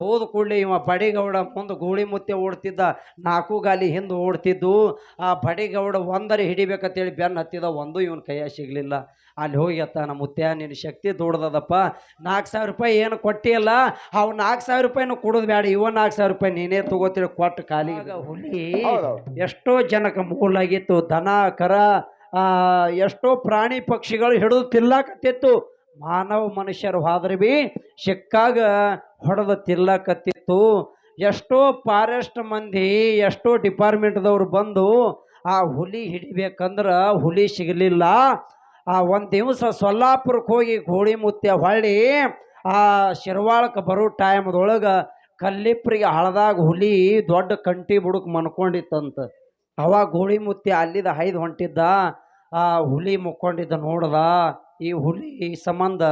ಹೋದ ಕೂಡಲೇ ಇವ ಬಡಿಗೌಡ ಮುಂದೆ ಗೂಳಿ ಮುತ್ತೆ ಓಡ್ತಿದ್ದ ನಾಲ್ಕು ಗಾಲಿ ಹಿಂದೆ ಓಡ್ತಿದ್ದು ಆ ಬಡಿಗೌಡ ಒಂದರೆ ಹಿಡಿಬೇಕಂತೇಳಿ ಬೆನ್ನು ಹತ್ತಿದ ಒಂದು ಇವನ ಕೈಯ ಸಿಗಲಿಲ್ಲ. ಅಲ್ಲಿ ಹೋಗಿ ಅತ್ತ ನಮ್ಮ ಮುತ್ಯ ನಿನ್ನ ಶಕ್ತಿ ದೊಡ್ಡದಪ್ಪ ನಾಲ್ಕು ಸಾವಿರ ರೂಪಾಯಿ ಏನು ಕೊಟ್ಟಿಯಲ್ಲ ಅವು ನಾಲ್ಕು ಸಾವಿರ ರೂಪಾಯಿನೂ ಕೊಡೋದು ಬೇಡ ಇವ ನಾಲ್ಕು ಸಾವಿರ ರೂಪಾಯಿ ನೀನೇ ತಗೋತೀರಿ ಕೊಟ್ಟು ಖಾಲಿ ಹುಲಿ ಎಷ್ಟೋ ಜನಕ್ಕೆ ಮೂಲಾಗಿತ್ತು ದನ ಕರ ಎಷ್ಟೋ ಪ್ರಾಣಿ ಪಕ್ಷಿಗಳು ಹಿಡಿದು ತಿಲ್ಲಾಕತ್ತಿತ್ತು ಮಾನವ ಮನುಷ್ಯರು ಹಾದ್ರಿ ಬಿ ಸಿಕ್ಕಾಗ ಹೊಡೆದು ತಿಲ್ಲಕತ್ತಿತ್ತು ಎಷ್ಟೋ ಫಾರೆಸ್ಟ್ ಮಂದಿ, ಎಷ್ಟೋ ಡಿಪಾರ್ಟ್ಮೆಂಟ್ದವ್ರು ಬಂದು ಆ ಹುಲಿ ಹಿಡಿಬೇಕಂದ್ರೆ ಹುಲಿ ಸಿಗಲಿಲ್ಲ. ಆ ಒಂದು ದಿವಸ ಸೊಲ್ಲಾಪುರಕ್ಕೆ ಹೋಗಿ ಗೋಳಿ ಮುತ್ತೆ ಹೊಳ್ಳಿ, ಆ ಶಿರ್ವಾಳಕ್ಕೆ ಬರೋ ಟೈಮ್ದೊಳಗೆ ಕಲ್ಲಿಪ್ರಿಗೆ ಹಳದಾಗ ಹುಲಿ ದೊಡ್ಡ ಕಂಟಿ ಬುಡಕ್ ಮನ್ಕೊಂಡಿತ್ತಂತ. ಅವಾಗ ಗೋಳಿ ಮುತ್ತಿ ಅಲ್ಲಿದ ಹೈದು ಹೊಂಟಿದ್ದ, ಆ ಹುಲಿ ಮುಕ್ಕೊಂಡಿದ್ದ ನೋಡ್ದ. ಈ ಹುಲಿ ಸಂಬಂಧ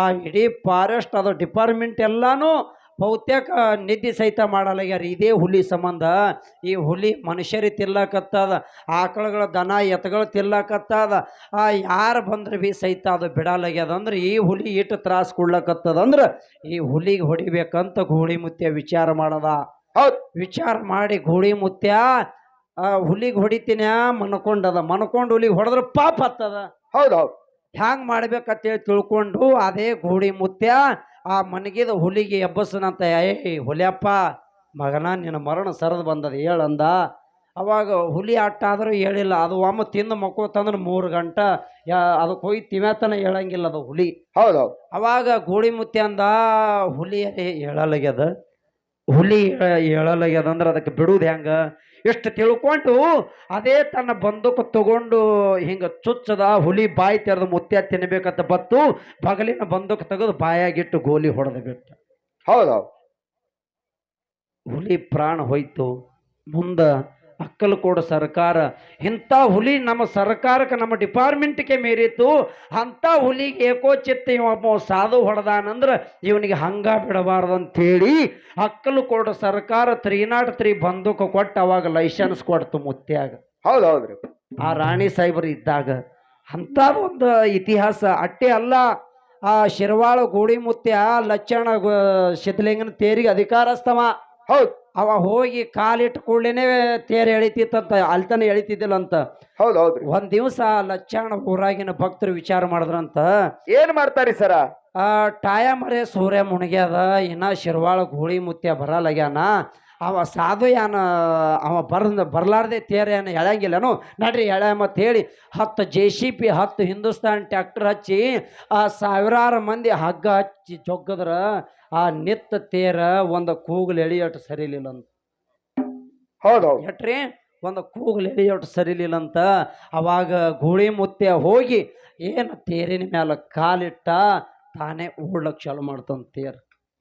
ಆ ಇಡೀ ಫಾರೆಸ್ಟ್ ಅದು ಡಿಪಾರ್ಟ್ಮೆಂಟ್ ಎಲ್ಲನೂ ಬಹುತೇಕ ನಿದ್ದೆ ಸಹಿತ ಮಾಡಲಾಗ್ಯಾರ. ಇದೇ ಹುಲಿ ಸಂಬಂಧ. ಈ ಹುಲಿ ಮನುಷ್ಯರಿ ತಿಲ್ಲಕತ್ತದ ಆಕಳುಗಳ ದನ ಎತ್ತಗಳು ತಿಲ್ಲಕತ್ತದ ಆ ಯಾರು ಬಂದ್ರೆ ಬಿ ಸಹಿತ ಅದು ಬಿಡಲಾಗ್ಯದ. ಅಂದ್ರೆ ಈ ಹುಲಿ ಇಟ್ಟು ತ್ರಾಸ ಕೊಡ್ಲಕತ್ತದ. ಅಂದ್ರೆ ಈ ಹುಲಿಗೆ ಹೊಡಿಬೇಕಂತ ಗೋಳಿ ಮುತ್ಯ ವಿಚಾರ ಮಾಡದ. ಹೌದು. ವಿಚಾರ ಮಾಡಿ ಗೋಳಿ ಮುತ್ಯ ಆ ಹುಲಿಗೆ ಹೊಡಿತೀನ ಮನ್ಕೊಂಡದ. ಮನ್ಕೊಂಡು ಹುಲಿಗೆ ಹೊಡೆದ್ರೆ ಪಾಪ ಹತ್ತದ. ಹೌದು ಹೌದ್. ಹ್ಯಾಂಗ್ ಮಾಡ್ಬೇಕಂತೇಳಿ ತಿಳ್ಕೊಂಡು ಅದೇ ಗೋಡಿ ಮುತ್ಯ ಆ ಮನಗಿದ ಹುಲಿಗೆ ಎಬ್ಬಸನಂತ ಏ ಹುಲಿಯಪ್ಪ ಮಗನ ನಿನ್ನ ಮರಣ ಸರದು ಬಂದದ ಹೇಳಂದ ಅವಾಗ ಹುಲಿ ಆಟ ಆದರೂ ಹೇಳಿಲ್ಲ. ಅದು ಒಮ್ಮೆ ತಿಂದು ಮಕ್ಕೋತಂದ್ರೆ ಮೂರು ಗಂಟೆ ಯಾ ಅದಕ್ಕೆ ಹೋಗಿ ತಿಮ್ಯಾತನ ಹೇಳಂಗಿಲ್ಲ ಅದು ಹುಲಿ. ಹೌದ್ ಹೌದ್. ಅವಾಗ ಗೋಳಿ ಮುತ್ಯ ಅಂದ ಹುಲಿ ಹೇಳಲಾಗ್ಯದ? ಹುಲಿ ಹೇಳಲಾಗ್ಯದ ಅಂದ್ರೆ ಅದಕ್ಕೆ ಬಿಡುವುದು ಹೆಂಗ? ಎಷ್ಟು ತಿಳ್ಕೊಂಡು ಅದೇ ತನ್ನ ಬಂದೂಕು ತಗೊಂಡು ಹಿಂಗ ಚುಚ್ಚದ ಹುಲಿ ಬಾಯಿ ತೆರೆದು ಮುತ್ಯ ತಿನ್ಬೇಕಂತ ಬತ್ತು ಬಗಲಿನ ಬಂದೂಕು ತೆಗೆದು ಬಾಯಾಗಿಟ್ಟು ಗೋಲಿ ಹೊಡೆದು ಬಿಟ್ಟ. ಹೌದ್ ಹೌದ್. ಹುಲಿ ಪ್ರಾಣ ಹೋಯ್ತು. ಮುಂದ ಅಕ್ಕಲಕೋಡ ಸರ್ಕಾರ. ಇಂಥ ಹುಲಿ ನಮ್ಮ ಸರ್ಕಾರಕ್ಕೆ ನಮ್ಮ ಡಿಪಾರ್ಟ್ಮೆಂಟ್ಗೆ ಮೀರಿತ್ತು ಅಂಥ ಹುಲಿಗೆ ಏಕೋಚಿತ್ತ ಒಬ್ಬ ಸಾಧು ಹೊಡೆದಾನಂದ್ರೆ ಇವನಿಗೆ ಹಂಗ ಬಿಡಬಾರ್ದು ಅಂಥೇಳಿ ಅಕ್ಕಲಕೋಡ ಸರ್ಕಾರ ತ್ರೀ ನಾಟ್ ತ್ರೀ ಬಂದೂಕು ಕೊಟ್ಟು ಅವಾಗ ಲೈಸೆನ್ಸ್ ಕೊಡ್ತು ಮುತ್ಯಾಗ. ಹೌದು ಹೌದ್ರಿ. ಆ ರಾಣಿ ಸಾಹೇಬರು ಇದ್ದಾಗ ಅಂಥ ಒಂದು ಇತಿಹಾಸ ಅಟ್ಟೆ ಅಲ್ಲ ಆ ಶಿರ್ವಾಳ ಗೋಡಿ ಮುತ್ಯ ಲಚ್ಚಣ ಸಿದ್ಧಲಿಂಗನ ತೇರಿಗೆ ಅಧಿಕಾರಸ್ತವ ಹೌದ್. ಅವ ಹೋಗಿ ಕಾಲಿಟ್ಟು ಕೂಡಲೇ ತೇರು ಎಳಿತಿತ್ತಂತ ಅಲ್ತನ ಎಳಿತಿದ್ದಿಲ್ಲ ಅಂತ ಹೌದು ಹೌದು ಒಂದ್ ದಿವಸ ಲಚ್ಚಾಣ ಊರಾಗಿನ ಭಕ್ತರು ವಿಚಾರ ಮಾಡಿದ್ರಂತ. ಏನ್ ಮಾಡ್ತಾರಿ ಸರ? ಆ ಟಾಯ ಮರೆ ಸೂರ್ಯ ಮುಣಗ್ಯಾದ ಇನ್ನ ಶಿರ್ವಾಳ ಗೋಳಿ ಮುತ್ಯ ಬರಲಾಗ್ಯಾನ. ಅವ ಸಾಧು ಯಾನ ಅವ ಬರ್ ಬರ್ಲಾರ್ದೆ ತೇರ ಏನು ಎಳಂಗಿಲ್ಲನು ನಡ್ರಿ ಎಳ ಮತ್ತೆ ಹೇಳಿ ಹತ್ತು ಜೆ ಸಿ ಪಿ ಹತ್ತು ಹಿಂದೂಸ್ತಾನ್ ಟ್ಯಾಕ್ಟರ್ ಹಚ್ಚಿ ಆ ಸಾವಿರಾರು ಮಂದಿ ಹಗ್ಗ ಹಚ್ಚಿ ಜೊಗ್ಗದ್ರ ಆ ನಿತ್ತ ತೇರ ಒಂದು ಕೂಗಲು ಎಳಿಯಟ್ಟು ಸರಿಲಿಲ್ಲ ಅಂತ ಹೌದು ಎಟ್ರಿ? ಒಂದು ಕೂಗಲು ಎಳಿಯೋಟು ಸರಿಲಿಲ್ಲ ಅಂತ ಅವಾಗ ಗೂಳಿ ಮುತ್ತೆ ಹೋಗಿ ಏನು ತೇರಿನ ಮೇಲೆ ಕಾಲಿಟ್ಟ ತಾನೇ ಓಡ್ಲಕ್ ಚಾಲು ಮಾಡ್ತಂತ ತೇರ್.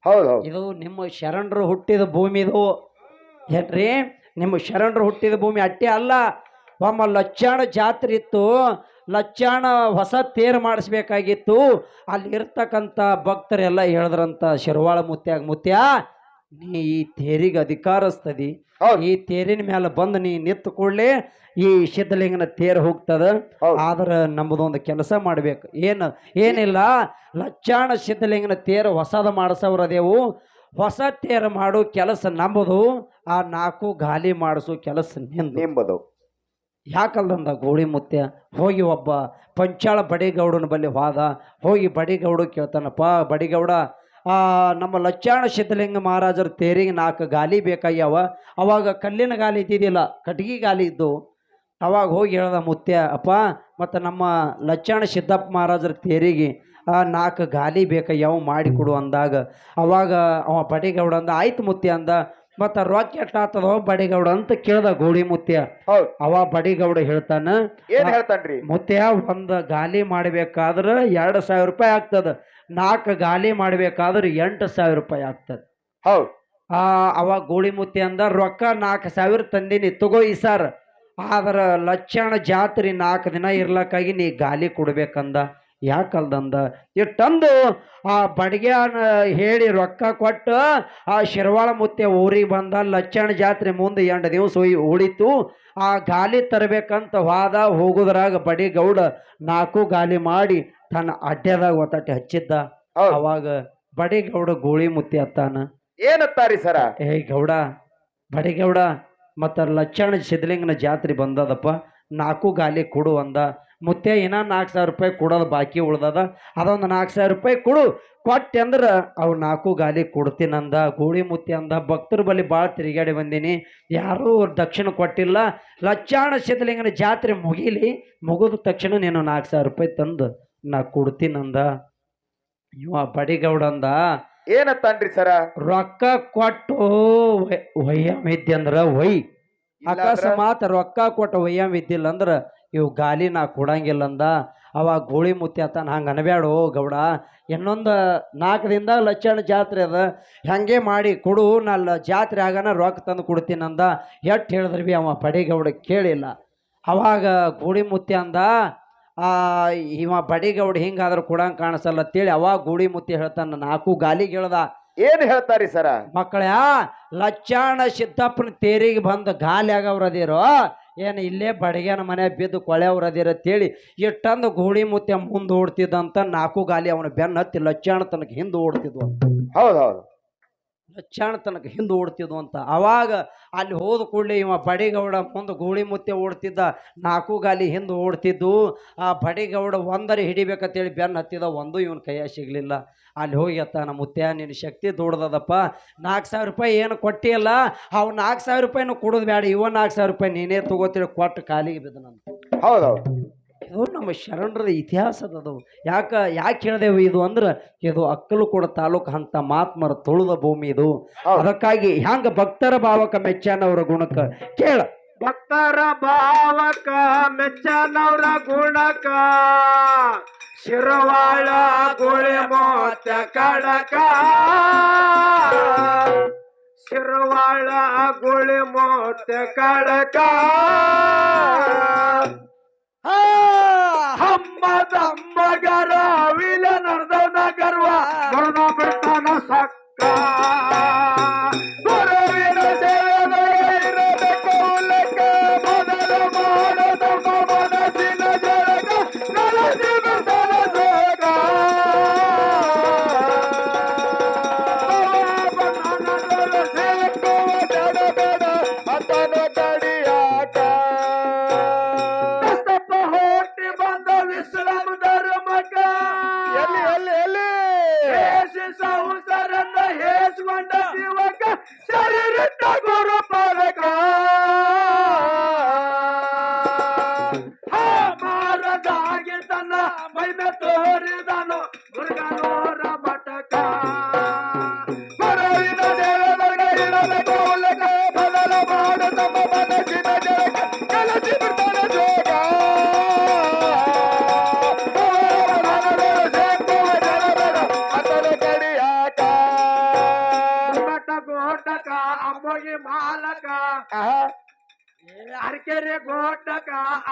ಹೌದ್ ಹೌದ್ ಇದು ನಿಮ್ಮ ಶರಣರು ಹುಟ್ಟಿದ ಭೂಮಿ ಇದು. ಏನ್ರಿ ನಿಮ್ಮ ಶರಣರು ಹುಟ್ಟಿದ ಭೂಮಿ ಅಟ್ಟೆ ಅಲ್ಲ. ಒಮ್ಮ ಲಚ್ಚಾಣ ಜಾತ್ರೆ ಇತ್ತು. ಲಚ್ಚಾಣ ಹೊಸ ತೇರು ಮಾಡಿಸ್ಬೇಕಾಗಿತ್ತು. ಅಲ್ಲಿ ಇರ್ತಕ್ಕಂಥ ಭಕ್ತರೆಲ್ಲ ಹೇಳಿದ್ರಂತ ಶಿರ್ವಾಳ ಮುತ್ಯಾಗ ಮುತ್ಯ ನೀ ಈ ತೇರಿಗೆ ಅಧಿಕಾರಸ್ತದಿ ಈ ತೇರಿನ ಮೇಲೆ ಬಂದು ನೀ ನಿತ್ತು ಕೂಡಲೇ ಈ ಸಿದ್ಧಲಿಂಗನ ತೇರು ಹೋಗ್ತದ. ಆದ್ರೆ ನಮ್ಮದೊಂದು ಕೆಲಸ ಮಾಡ್ಬೇಕು. ಏನು ಏನಿಲ್ಲ ಲಚ್ಚಾಣ ಸಿದ್ಧಲಿಂಗನ ತೇರು ಹೊಸದ ಮಾಡಿಸೋರದೇವು ಹೊಸ ತೇರು ಮಾಡೋ ಕೆಲಸ ನಂಬುದು ಆ ನಾಲ್ಕು ಗಾಲಿ ಮಾಡಿಸೋ ಕೆಲಸ ನಿಂದು. ನಿಂಬದು. ಯಾಕಲ್ದಂದ ಗೋಳಿ ಮುತ್ಯ ಹೋಗಿ ಒಬ್ಬ ಪಂಚಾಳ ಬಡಿಗೌಡನ ಬಳಿ ಹೋದ. ಹೋಗಿ ಬಡಿಗೌಡ ಕೇಳ್ತಾನಪ್ಪ, ಬಡಿಗೌಡ ನಮ್ಮ ಲಚ್ಚಾಣ ಸಿದ್ಧಲಿಂಗ ಮಹಾರಾಜರ ತೇರಿಗೆ ನಾಲ್ಕು ಗಾಲಿ ಬೇಕಾಗ್ಯಾವ. ಅವಾಗ ಕಲ್ಲಿನ ಗಾಲಿ ಇದ್ದಿದ್ದಿಲ್ಲ, ಕಟ್ಗಿ ಗಾಲಿ ಇದ್ದು. ಅವಾಗ ಹೋಗಿ ಹೇಳ್ದ ಮುತ್ಯ, ಅಪ್ಪ, ಮತ್ತು ನಮ್ಮ ಲಚ್ಚಾಣ ಸಿದ್ದಪ್ಪ ಮಹಾರಾಜರ ತೇರಿಗೆ ನಾಲ್ಕು ಗಾಲಿ ಬೇಕಾಗ್ಯಾವ ಮಾಡಿಕೊಡು ಅಂದಾಗ. ಅವಾಗ ಅವ ಬಡಿಗೌಡ ಅಂದ, ಆಯ್ತು ಮುತ್ಯ ಅಂದ. ಮತ್ತು ರೊಕ್ಕ ಎಷ್ಟಾಗ್ತದೋ ಬಡಿಗೌಡ ಅಂತ ಕೇಳ್ದ ಗೋಳಿ ಮುತ್ಯ. ಹೌದ್. ಅವ ಬಡಿಗೌಡ ಹೇಳ್ತಾನ ಏನ್ ಹೇಳ್ತಾನ್ರಿ? ಮುತ್ಯ ಒಂದ್ ಗಾಲಿ ಮಾಡ್ಬೇಕಾದ್ರ ಎರಡ್ ಸಾವಿರ ರೂಪಾಯಿ ಆಗ್ತದ ನಾಲ್ಕು ಗಾಲಿ ಮಾಡ್ಬೇಕಾದ್ರ ಎಂಟು ಸಾವಿರ ರೂಪಾಯಿ ಆಗ್ತದ. ಹೌದ್. ಆ ಅವ ಗೋಳಿ ಮುತ್ಯ ಅಂದ ರೊಕ್ಕ ನಾಲ್ಕು ಸಾವಿರ ತಂದಿನಿ ತಗೋ ಈ ಸರ್. ಆದ್ರ ಲಕ್ಷಣ ಜಾತ್ರೆ ನಾಲ್ಕು ದಿನ ಇರ್ಲಕ್ಕಾಗಿ ನೀ ಗಾಲಿ ಕೊಡ್ಬೇಕಂದ. ಯಾಕಲ್ದಂದ? ಇಟ್ಟಂದು ಆ ಬಡಿಗೆ ಹೇಳಿ ರೊಕ್ಕ ಕೊಟ್ಟು ಆ ಶಿರ್ವಾಳ ಮುತ್ತೆ ಊರಿಗೆ ಬಂದ ಲಚ್ಚಣ ಜಾತ್ರೆ ಮುಂದೆ ಎಂಟು ದಿವಸ ಉಳಿತು. ಆ ಗಾಲಿ ತರಬೇಕಂತ ಹೋದ ಹೋಗುದ್ರಾಗ ಬಡಿ ಗೌಡ ನಾಲ್ಕು ಗಾಲಿ ಮಾಡಿ ತನ್ನ ಅಡ್ಡದಾಗ ಒತ್ತಟ್ಟಿ ಹಚ್ಚಿದ್ದ. ಅವಾಗ ಬಡಿ ಗೌಡ ಗೋಳಿ ಮುತ್ತಿ ಅತ್ತಾನ ಏನತ್ತಾರಿ ಸರ? ಏ ಗೌಡ ಬಡಿಗೌಡ ಮತ್ತು ಲಚ್ಚಣ ಸಿದ್ಲಿಂಗನ ಜಾತ್ರೆ ಬಂದದಪ್ಪ. ನಾಲ್ಕು ಗಾಲಿ ಕೊಡು ಅಂದ. ಮುತ್ತೆ ಇನ್ನ ನಾಲ್ಕು ಸಾವಿರ ರೂಪಾಯಿ ಕೊಡೋದು ಬಾಕಿ ಉಳ್ದದ ಅದೊಂದು ನಾಲ್ಕು ಸಾವಿರ ರೂಪಾಯಿ ಕೊಡು. ಕೊಟ್ಟೆ ಅಂದ್ರೆ ಅವು ನಾಲ್ಕು ಗಾಲಿ ಕೊಡ್ತೀನಂದ ಗೋಳಿ ಮುತ್ತೆ ಅಂದ ಭಕ್ತರ ಬಳಿ ಭಾಳ ತಿರುಗಾಡಿ ಬಂದೀನಿ. ಯಾರೂ ದಕ್ಷಿಣ ಕೊಟ್ಟಿಲ್ಲ. ಲಚ್ಚಾಣ ಸಿದ್ಧಲಿಂಗನ ಜಾತ್ರೆ ಮುಗಿಲಿ ಮುಗಿದ ತಕ್ಷಣ ನೀನು ನಾಲ್ಕು ಸಾವಿರ ರೂಪಾಯಿ ತಂದು ನಾ ಕೊಡ್ತೀನಂದ ಇವ ಬಡಿಗೌಡ ಅಂದ ತಂದ್ರಿ ಸರ? ರೊಕ್ಕ ಕೊಟ್ಟು ವಯ್ಯಾಮಿದ್ದೆ ಅಂದ್ರ ವೈ. ಅಕಸ್ಮಾತ್ ರೊಕ್ಕ ಕೊಟ್ಟು ವಯ್ಯಾಮಿದ್ದಿಲ್ಲ ಅಂದ್ರ ಇವು ಗಾಲಿ ನಾ ಕೊಡಂಗಿಲ್ಲ ಅಂದ ಅವ ಗೋಳಿ ಮುತ್ತಿ ಆತನ ಹಂಗೆ ಅನ್ಬ್ಯಾಡು ಗೌಡ. ಇನ್ನೊಂದು ನಾಲ್ಕು ದಿನದಾಗ ಲಕ್ಷಣ ಜಾತ್ರೆ ಅದ. ಹಂಗೆ ಮಾಡಿ ಕೊಡು ನಾ ಜಾತ್ರೆ ಆಗನ ರೊಕ್ಕ ತಂದು ಕೊಡ್ತೀನಂದ. ಎಟ್ಟು ಹೇಳಿದ್ರಿ ಬಿ ಅವ ಬಡಿಗೌಡ ಕೇಳಿಲ್ಲ. ಅವಾಗ ಗೋಳಿ ಮುತ್ತಿ ಅಂದ ಆ ಇವ ಬಡಿಗೌಡ ಹಿಂಗಾದ್ರೆ ಕೊಡಂಗೆ ಕಾಣಿಸಲ್ಲ ಅಂತೇಳಿ ಅವಾಗ ಗೋಳಿ ಮುತ್ತಿ ಹೇಳ್ತಾನ ನಾಲ್ಕು ಗಾಲಿಗೆ ಹೇಳ್ದ ಏನ್ ಹೇಳ್ತಾರಿ ಸರ? ಮಕ್ಕಳ ಲಚ್ಚಾಣ ಸಿದ್ದಪ್ಪನ ತೇರಿಗೆ ಬಂದು ಗಾಲಿ ಆಗವ್ರದಿರೋ ಏನು ಇಲ್ಲೇ ಬಡಗ್ಯಾನ ಮನೆ ಬಿದ್ದು ಅಂತ ಅಂತೇಳಿ ಎಷ್ಟೊಂದು ಗೋಳಿ ಮುತ್ತೆ ಮುಂದೆ ಓಡ್ತಿದ್ದಂತ ನಾಲ್ಕು ಗಾಲಿ ಅವನ ಬೆನ್ನ ಹತ್ತಿ ಲಚ್ಚಾಣ ತನಕ ಹಿಂದೆ ಓಡ್ತಿದ್ವು ಹೌದ್. ಲಚ್ಚಾಣ ತನಕ ಹಿಂದೆ ಓಡ್ತಿದ್ವು ಅಂತ. ಆವಾಗ ಅಲ್ಲಿ ಹೋದ ಕೂಡಲೇ ಇವ ಬಡಿಗೌಡ ಮುಂದೆ ಗೋಳಿ ಮುತ್ತೆ ಓಡ್ತಿದ್ದ, ನಾಲ್ಕು ಗಾಲಿ ಹಿಂದೆ ಓಡ್ತಿದ್ದು. ಆ ಬಡಿಗೌಡ ಒಂದರೆ ಹಿಡಿಬೇಕಂತೇಳಿ ಬೆನ್ನು ಹತ್ತಿದ, ಒಂದು ಇವನ ಕೈಯ ಸಿಗಲಿಲ್ಲ. ಅಲ್ಲಿ ಹೋಗಿ ಅತ್ತ ನಮ್ಮ ಮುತ್ಯ ನಿನ್ನ ಶಕ್ತಿ ದೊಡ್ಡದಪ್ಪ ನಾಲ್ಕು ಸಾವಿರ ರೂಪಾಯಿ ಏನು ಕೊಟ್ಟಿಯಲ್ಲ ಅವು ನಾಲ್ಕು ಸಾವಿರ ರೂಪಾಯಿನೂ ಕೊಡೋದು ಬೇಡ ಇವ ನಾಲ್ಕು ಸಾವಿರ ರೂಪಾಯಿ ನೀನೇ ತಗೋತೀರಿ, ಕೊಟ್ಟು ಕಾಲಿಗೆ ಬಿದ್ದು ನಾನು ಹೌದೌದು. ಹೌದು ಇದು ನಮ್ಮ ಶರಣರ ಇತಿಹಾಸದದು. ಯಾಕ ಯಾಕೆ ಹೇಳ್ದೇವು ಇದು ಅಂದ್ರೆ ಇದು ಅಕ್ಕಲಕೋಡ ತಾಲೂಕು ಅಂತ ಮಾತ್ಮರ ತುಳಿದ ಭೂಮಿ ಇದು. ಅದಕ್ಕಾಗಿ ಹ್ಯಾಂಗ ಭಕ್ತರ ಭಾವಕ ಮೆಚ್ಚನವರ ಗುಣಕ ಕೇಳ. ಭಕ್ತರ ಭಾವಕ ಮೆಚ್ಚನವರ ಗುಣಕ ಶಿರವಾಳ ಗುಳಿ ಮೋತ ಕಡಕ. ಶಿರವಾಳ ಗುಳಿ ಮೋತ ಕಡಕ. ಹಮ್ಮದಮ್ಮಗರ ವಿಲ ನರ್ದವನ ಗರ್ವ.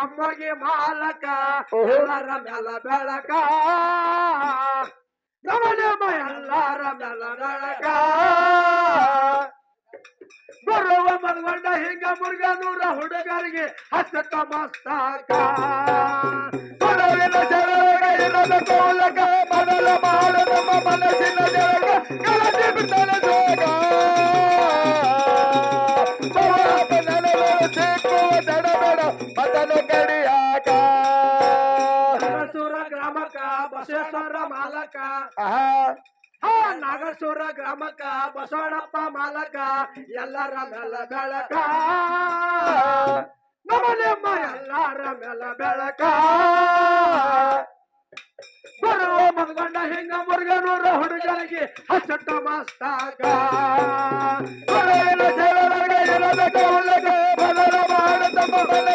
ಅಮ್ಮಗೆ ಮಾಲಕ ಎಲ್ಲರ ಮೆಲ ಬೆಳಕ. ನಮ್ಮ ಎಲ್ಲರ ಮೆಲ ಬೆಳಕ. ಬರುವ ಮಲ್ಗೊಂಡ ಹಿಂಗ ಮುರುಗನೂರ ಹುಡುಗರಿಗೆ ಹಸ್ತಕ ಮಸ್ತಕ. ಕೊಡವಿನ ಜನ ಇಲ್ಲದ ಕೋಲಕ ಮೊದಲ ಮಾಡ. ಸುರ ಗ್ರಾಮಕ ಬಸವಣಪ್ಪ ಮಾಲಕ ಎಲ್ಲರ ಮೆಲ ಬೆಳಕ ನಮನೆಮ್ಮ ಎಲ್ಲರ ಮೆಲ ಬೆಳಕ ಬರುವ ಮಗಂಡ ಹೆಂಗ ಮುರುಗನೂರ ಹುಡುಗನಿಗೆ ಹಸಟ ಮಾಸ್ತಾಗ ಬರಲ ಜಗಳ ಬದಲ ಮಾಡತಮ್ಮ ಬಲ